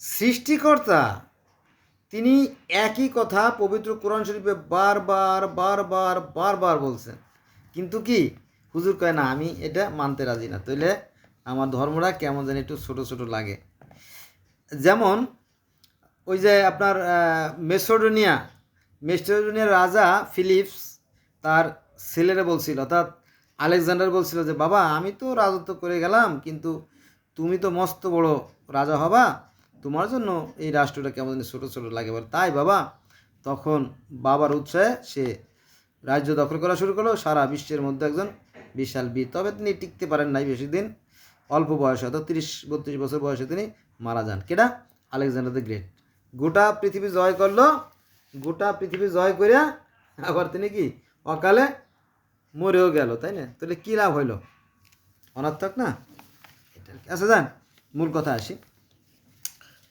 সৃষ্টিকর্তা। তিনি একই কথা পবিত্র কোরআন শরীফে বারবার বারবার বারবার বলছেন। কিন্তু কি? হুজুর কয়, না, আমি এটা মানতে রাজি না। তাইলে আমার ধর্মটা কেমন জানি একটু ছোট ছোট লাগে। যেমন ওই যে আপনার মেসোডোনিয়া মেসোডোনিয়ার রাজা ফিলিপস তার ছেলেরা বলছিল, অর্থাৎ আলেকজান্ডার বলছিল যে, বাবা, আমি তো রাজত্ব করে গেলাম, কিন্তু তুমি তো মস্ত বড় রাজা হবা তোমার জন্য এই রাষ্ট্রটা কেমন ছোটো ছোটো লাগে। বলে তাই বাবা, তখন বাবার উৎসাহে সে রাজ্য দখল করা শুরু করল। সারা বিশ্বের মধ্যে একজন বিশাল বীর। তবে তিনি টিকতে পারেন নাই বেশি দিন অল্প বয়সে অর্থাৎ তিরিশ, বত্রিশ বছর বয়সে তিনি মারা যান। কেটা আলেকজান্ডার দ্য গ্রেট। গোটা পৃথিবী জয় করল। গোটা পৃথিবী জয় করিয়া আবার তিনি কি? অকালে মরেও গেল, তাই না? তাহলে কী লাভ হইল? অনার্থক না? এটা আচ্ছা যান, মূল কথা আসি।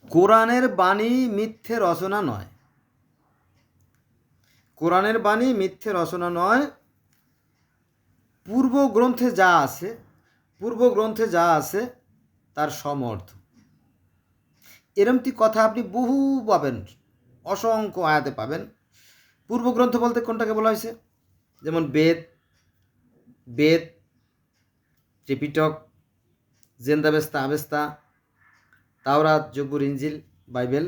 কোরআনের বাণী মিথ্যে রচনা নয়। কোরআনের বাণী মিথ্যে রচনা নয়। পূর্ব গ্রন্থে যা আছে, পূর্ব গ্রন্থে যা আছে, তার সমর্থ। এরমটি কথা আপনি বহু পাবেন, অসংখ্য আয়াতে পাবেন। পূর্ব গ্রন্থ বলতে কোনটাকে বলা হয়েছে? যেমন Veda Veda, Tripitaka, Zend Avesta, Avesta Tawrat, Zabur Injil Bible,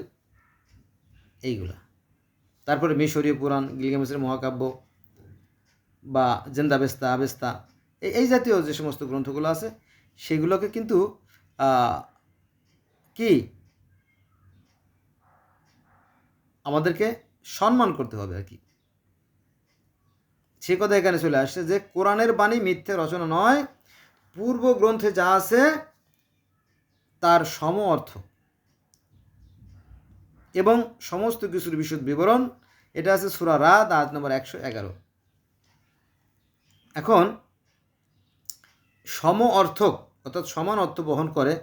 এইগুলা। তারপরে মিশরীয় পুরাণ, গিলগামেসের মহাকাব্য বা জেন্দাবেস্তা আবেস্তা, এই এই জাতীয় যে সমস্ত গ্রন্থগুলো আছে, সেগুলোকে কিন্তু কি? আমাদেরকে সম্মান করতে হবে আর কি। সে কথা এখানে চলে আসছে যে, কোরআনের বাণী মিথ্যে রচনা নয় পূর্ব গ্রন্থে যা আছে তার সম অর্থ। এবং সমস্ত কিছুর বিশুদ্ধ বিবরণ, এটা আছে সুরা রাত আজ নম্বর একশো এগারো। এখন, সম অর্থক অর্থাৎ সমান অর্থ বহন করে,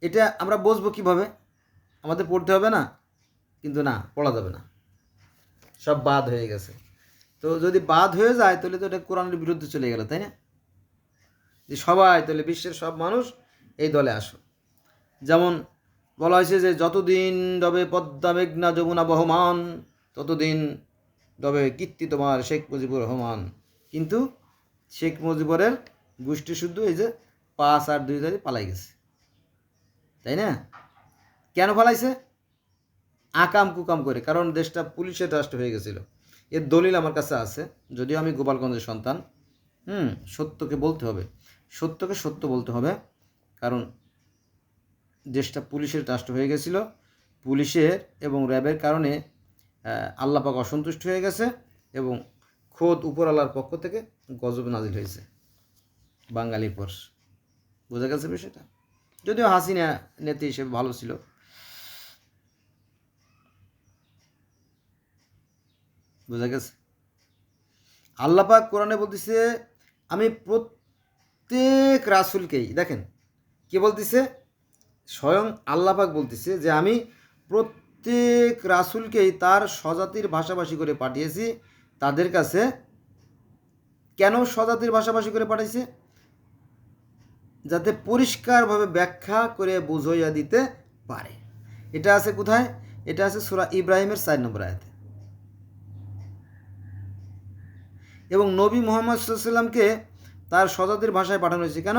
এটা আমরা বুঝব কীভাবে? আমাদের পড়তে হবে না? কিন্তু না, পড়া যাবে না। সব বাদ হয়ে গেছে। তো যদি বাদ হয়ে যায়, তাহলে তো এটা কোরআনের বিরুদ্ধে চলে গেল, তাই না? যে সবাই, তাহলে বিশ্বের সব মানুষ এই দলে আসো যেমন বলা হয়েছে যে যতদিন ডবে পদ্মা মেঘনা যমুনা বহমান, ততদিন ডবে কীর্তি তোমার শেখ মুজিবুর রহমান। কিন্তু শেখ মুজিবুরের গোষ্ঠী শুদ্ধ এই যে পাঁচ আর দুই তারিখ পালাই গেছে। তাই না? কেন পালাইছে? আকাম কুকাম করে, কারণ দেশটা পুলিশের রাষ্ট্র হয়ে গেছিল। এর দলিল আমার কাছে আছে, যদিও আমি গোপালগঞ্জের সন্তান। হুম, সত্যকে বলতে হবে। সত্যকে সত্য বলতে হবে, কারণ দেশটা পুলিশের রাষ্ট্র হয়ে গেছিল। পুলিশের এবং র্যাবের কারণে আল্লাপাক অসন্তুষ্ট হয়ে গেছে এবং খোদ উপরওয়ালার পক্ষ থেকে গজব নাজিল হয়েছে। বাঙালির পর বোঝা গেছে বিষয়টা? যদিও হাসিনা নেত্রী হিসেবে ভালো ছিল। বোঝা গেছে? আল্লাপাক কোরআনে বলতেছে, আমি প্রত্যেক রাসুলকেই, দেখেন, কে বলতেছে? স্বয়ং আল্লাপাক বলতেছে যে, আমি প্রত্যেক রাসুলকেই তার স্বজাতির ভাষাভাষী করে পাঠিয়েছি। তাদের কাছে কেন স্বজাতির ভাষাভাষী করে পাঠিয়েছে যাতে পরিষ্কারভাবে ব্যাখ্যা করে বুঝাইয়া দিতে পারে। এটা আছে কোথায়? এটা আছে সুরা ইব্রাহিমের চার নম্বর আয়াতে। এবং নবী মোহাম্মদ সাল্লামকে তার স্বজাতির ভাষায় পাঠানো হয়েছে কেন?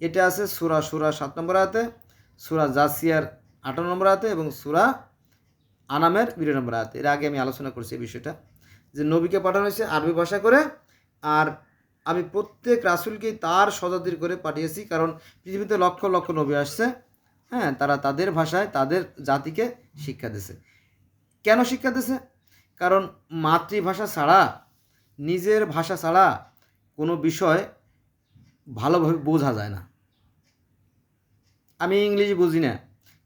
এটা আছে সুরা সুরা সাত নম্বর আয়াতে। সুরা জাসিয়ার আঠারো নম্বর আয়াতে এবং সুরা আনামের বিরো নম্বর আয়াতে। এর আগে আমি আলোচনা করছি এই বিষয়টা, যে নবীকে পাঠানো হয়েছে আরবি ভাষা করে, আর আমি প্রত্যেক রাসুলকেই তার স্বজাতির করে পাঠিয়েছি, কারণ পৃথিবীতে লক্ষ লক্ষ নবী আসছে হ্যাঁ তারা তাদের ভাষায় তাদের জাতিকে শিক্ষা দিছে কেন শিক্ষা দিছে কারণ মাতৃভাষা ছাড়া, নিজের ভাষা ছাড়া কোনো বিষয় ভালোভাবে বোঝা যায় না। আমি ইংলিশ বুঝি না।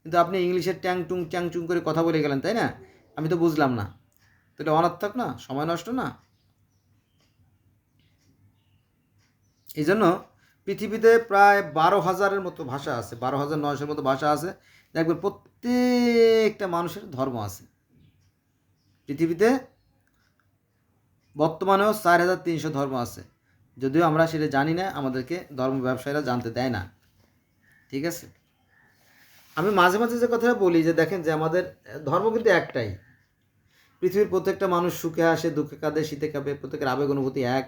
কিন্তু আপনি ইংলিশের ট্যাং টুং ট্যাং টুং করে কথা বলে গেলেন, তাই না? আমি তো বুঝলাম না। তো এটা অনার্থক না? সময় নষ্ট না? এই জন্য পৃথিবীতে প্রায় বারো হাজারের মতো ভাষা আছে, বারো হাজার নয়শোর মতো ভাষা আছে দেখবেন প্রত্যেকটা মানুষের ধর্ম আছে। পৃথিবীতে বর্তমানেও চার হাজার তিনশো ধর্ম আছে। যদিও আমরা সেটা জানি না, আমাদেরকে ধর্ম ব্যবসায়ীরা জানতে দেয় না। ঠিক আছে? আমি মাঝে মাঝে যে কথাটা বলি যে দেখেন যে আমাদের, ধর্ম কিন্তু একটাই। পৃথিবীর প্রত্যেকটা মানুষ সুখে আসে, দুঃখে কাঁদে, শীতে কাঁপে, প্রত্যেকের আবেগ অনুভূতি এক।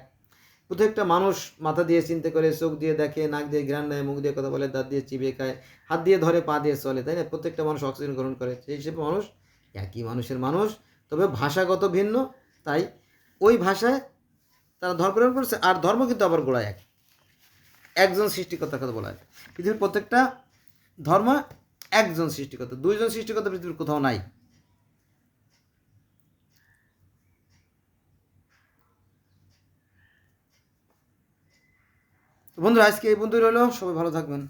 প্রত্যেকটা মানুষ মাথা দিয়ে চিন্তা করে, চোখ দিয়ে দেখে, নাক দিয়ে ঘ্রাণ নেয় মুখ দিয়ে কথা বলে, দাঁত দিয়ে চিবিয়ে খায়, হাত দিয়ে ধরে, পা দিয়ে চলে, তাই না? প্রত্যেকটা মানুষ অক্সিজেন গ্রহণ করে, সেই হিসেবে মানুষ একই মানুষের মানুষ, তবে ভাষাগত ভিন্ন, তাই ওই ভাষায় তারা ধর্ম প্রেরণ করেছে, আর ধর্ম কিন্তু আবার গোড়ায় এক। একজন সৃষ্টিকর্তার কথা বলা হয়। পৃথিবীর প্রত্যেকটা ধর্ম একজন সৃষ্টিকর্তা, দুইজন সৃষ্টিকর্তা পৃথিবীর কোথাও নাই। বন্ধুরা, আজকে এই বন্ধুই রইল। সবাই ভালো থাকবেন।